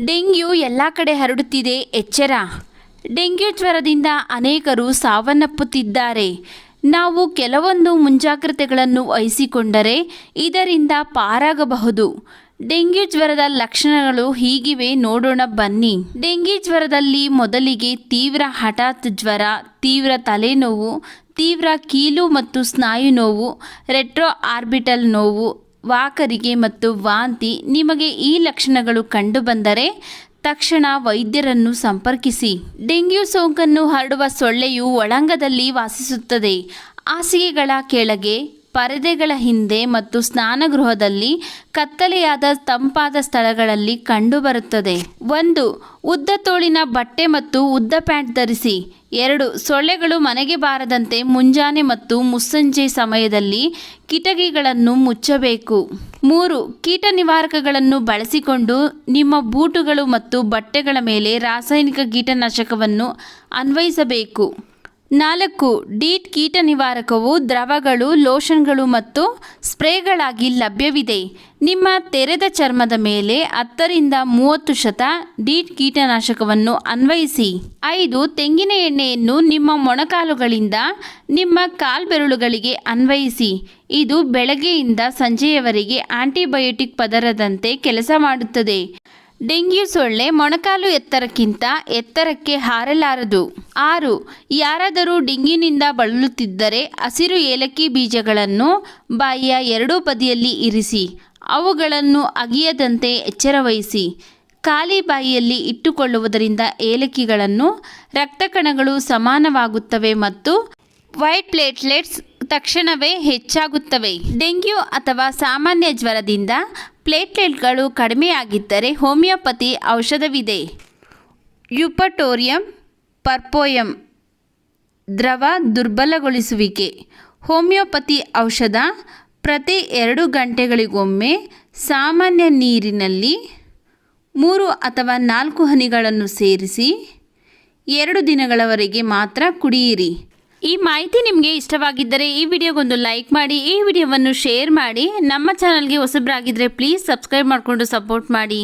Dengue ಎಲ್ಲ ಕಡೆ ಹರಡುತ್ತಿದೆ, ಎಚ್ಚರ. ಡೆಂಗ್ಯೂ ಜ್ವರದಿಂದ ಅನೇಕರು ಸಾವನ್ನಪ್ಪುತ್ತಿದ್ದಾರೆ. ನಾವು ಕೆಲವೊಂದು ಮುಂಜಾಗ್ರತೆಗಳನ್ನು ವಹಿಸಿಕೊಂಡರೆ ಇದರಿಂದ ಪಾರಾಗಬಹುದು. ಡೆಂಗ್ಯೂ ಜ್ವರದ ಲಕ್ಷಣಗಳು ಹೀಗಿವೆ ನೋಡೋಣ ಬನ್ನಿ. ಡೆಂಗ್ಯೂ ಜ್ವರದಲ್ಲಿ ಮೊದಲಿಗೆ ತೀವ್ರ ಹಠಾತ್ ಜ್ವರ, ತೀವ್ರ ತಲೆನೋವು, ತೀವ್ರ ಕೀಲು ಮತ್ತು ಸ್ನಾಯು ನೋವು, ರೆಟ್ರೋ ಆರ್ಬಿಟಲ್ ನೋವು ವಾಕರಿಗೆ ಮತ್ತು ವಾಂತಿ ನಿಮಗೆ ಈ ಲಕ್ಷಣಗಳು ಕಂಡುಬಂದರೆ ತಕ್ಷಣ ವೈದ್ಯರನ್ನು ಸಂಪರ್ಕಿಸಿ. ಡೆಂಗ್ಯೂ ಸೋಂಕನ್ನು ಹರಡುವ ಸೊಳ್ಳೆಯು ಒಳಂಗದಲ್ಲಿ ವಾಸಿಸುತ್ತದೆ. ಹಾಸಿಗೆಗಳ ಕೆಳಗೆ ಪರದೆಗಳ ಹಿಂದೆ ಮತ್ತು ಸ್ನಾನಗೃಹದಲ್ಲಿ ಕತ್ತಲೆಯಾದ ತಂಪಾದ ಸ್ಥಳಗಳಲ್ಲಿ ಕಂಡುಬರುತ್ತದೆ. ಒಂದು, ಉದ್ದ ತೋಳಿನ ಬಟ್ಟೆ ಮತ್ತು ಉದ್ದ ಪ್ಯಾಂಟ್ ಧರಿಸಿ. ಎರಡು, ಸೊಳ್ಳೆಗಳು ಮನೆಗೆ ಬಾರದಂತೆ ಮುಂಜಾನೆ ಮತ್ತು ಮುಸ್ಸಂಜೆ ಸಮಯದಲ್ಲಿ ಕಿಟಕಿಗಳನ್ನು ಮುಚ್ಚಬೇಕು. ಮೂರು, ಕೀಟ ನಿವಾರಕಗಳನ್ನು ಬಳಸಿಕೊಂಡು ನಿಮ್ಮ ಬೂಟುಗಳು ಮತ್ತು ಬಟ್ಟೆಗಳ ಮೇಲೆ ರಾಸಾಯನಿಕ ಕೀಟನಾಶಕವನ್ನು ಅನ್ವಯಿಸಬೇಕು. ನಾಲ್ಕು, ಡೀಟ್ ಕೀಟ ನಿವಾರಕವು ದ್ರವಗಳು, ಲೋಷನ್ಗಳು ಮತ್ತು ಸ್ಪ್ರೇಗಳಾಗಿ ಲಭ್ಯವಿದೆ. ನಿಮ್ಮ ತೆರೆದ ಚರ್ಮದ ಮೇಲೆ ಹತ್ತರಿಂದ ಮೂವತ್ತು ಶತ ಡೀಟ್ ಕೀಟನಾಶಕವನ್ನು ಅನ್ವಯಿಸಿ. ಐದು, ತೆಂಗಿನ ಎಣ್ಣೆಯನ್ನು ನಿಮ್ಮ ಮೊಣಕಾಲುಗಳಿಂದ ನಿಮ್ಮ ಕಾಲ್ಬೆರಳುಗಳಿಗೆ ಅನ್ವಯಿಸಿ. ಇದು ಬೆಳಗ್ಗೆಯಿಂದ ಸಂಜೆಯವರೆಗೆ ಆಂಟಿಬಯೋಟಿಕ್ ಪದರದಂತೆ ಕೆಲಸ ಮಾಡುತ್ತದೆ. ಡೆಂಗ್ಯೂ ಸೊಳ್ಳೆ ಮೊಣಕಾಲು ಎತ್ತರಕ್ಕಿಂತ ಎತ್ತರಕ್ಕೆ ಹಾರಲಾರದು. ಆರು, ಯಾರಾದರೂ ಡೆಂಗ್ಯೂನಿಂದ ಬಳಲುತ್ತಿದ್ದರೆ ಹಸಿರು ಏಲಕ್ಕಿ ಬೀಜಗಳನ್ನು ಬಾಯಿಯ ಎರಡೂ ಬದಿಯಲ್ಲಿ ಇರಿಸಿ, ಅವುಗಳನ್ನು ಅಗಿಯದಂತೆ ಎಚ್ಚರವಹಿಸಿ. ಖಾಲಿ ಬಾಯಿಯಲ್ಲಿ ಇಟ್ಟುಕೊಳ್ಳುವುದರಿಂದ ಏಲಕ್ಕಿಗಳನ್ನು ರಕ್ತ ಕಣಗಳು ಸಮಾನವಾಗುತ್ತವೆ ಮತ್ತು ವೈಟ್ ಪ್ಲೇಟ್ಲೆಟ್ಸ್ ತಕ್ಷಣವೇ ಹೆಚ್ಚಾಗುತ್ತವೆ. ಡೆಂಗ್ಯೂ ಅಥವಾ ಸಾಮಾನ್ಯ ಜ್ವರದಿಂದ ಪ್ಲೇಟ್ಲೆಟ್ಗಳು ಕಡಿಮೆಯಾಗಿದ್ದರೆ ಹೋಮಿಯೋಪತಿ ಔಷಧವಿದೆ. ಯುಪಟೋರಿಯಂ, ಪರ್ಪೋಯಂ, ದ್ರವ ದುರ್ಬಲಗೊಳಿಸುವಿಕೆ. ಹೋಮಿಯೋಪತಿ ಔಷಧ ಪ್ರತಿ ಎರಡು ಗಂಟೆಗಳಿಗೊಮ್ಮೆ ಸಾಮಾನ್ಯ ನೀರಿನಲ್ಲಿ ಮೂರು ಅಥವಾ ನಾಲ್ಕು ಹನಿಗಳನ್ನು ಸೇರಿಸಿ ಎರಡು ದಿನಗಳವರೆಗೆ ಮಾತ್ರ ಕುಡಿಯಿರಿ. ಈ ಮಾಹಿತಿ ನಿಮಗೆ ಇಷ್ಟವಾಗಿದ್ದರೆ ಈ ವಿಡಿಯೋಗೊಂದು ಲೈಕ್ ಮಾಡಿ, ಈ ವಿಡಿಯೋವನ್ನು ಶೇರ್ ಮಾಡಿ, ನಮ್ಮ ಚಾನಲ್ಗೆ ಹೊಸಬ್ರಾಗಿದ್ದರೆ ಪ್ಲೀಸ್ ಸಬ್ಸ್ಕ್ರೈಬ್ ಮಾಡಿಕೊಂಡು ಸಪೋರ್ಟ್ ಮಾಡಿ.